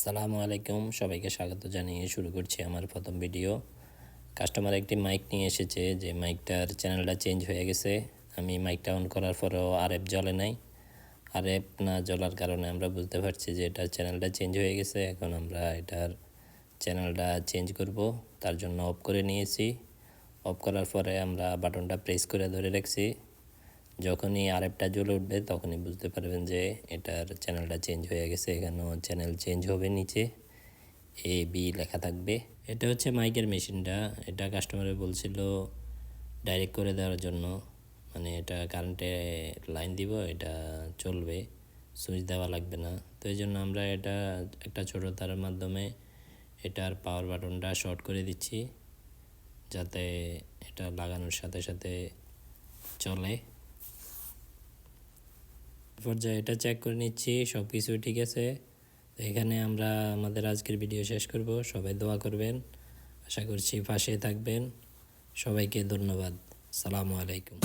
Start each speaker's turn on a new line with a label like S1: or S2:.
S1: সালামু আলাইকুম। সবাইকে স্বাগত জানিয়ে শুরু করছি আমার প্রথম ভিডিও। কাস্টমার একটি মাইক নিয়ে এসেছে, যে মাইকটার চ্যানেলটা চেঞ্জ হয়ে গেছে। আমি মাইকটা অন করার পরেও আরএফ জ্বলে নাই। আরএফ না জ্বলার কারণে আমরা বুঝতে পারছি যে এটার চ্যানেলটা চেঞ্জ হয়ে গেছে। এখন আমরা এটার চ্যানেলটা চেঞ্জ করব। তার জন্য অফ করে নিয়েছি। অফ করার পরে আমরা বাটনটা প্রেস করে ধরে রাখছি। যখনই আরেকটা জ্বলে উঠবে, তখনই বুঝতে পারবেন যে এটার চ্যানেলটা চেঞ্জ হয়ে গেছে। এখানেও চ্যানেল চেঞ্জ হবে নিচে। এ বি লেখা থাকবে। এটা হচ্ছে মাইকের মেশিনটা এটা কাস্টমারে বলছিল ডাইরেক্ট করে দেওয়ার জন্য। মানে এটা কারেন্টে লাইন দিব, এটা চলবে। সুইচ দেওয়া লাগবে না। তো এই জন্য আমরা এটা একটা ছোটো তারের মাধ্যমে এটার পাওয়ার বাটনটা শর্ট করে দিচ্ছি। যাতে এটা লাগানোর সাথে সাথে চলে। পর্যায়ে এটা চেক করে নিচ্ছি সব কিছু ঠিক আছে। তো এখানে আমরা আমাদের আজকের ভিডিও শেষ করব। সবাই দোয়া করবেন। আশা করছি পাশে থাকবেন। সবাইকে ধন্যবাদ। সালামু আলাইকুম।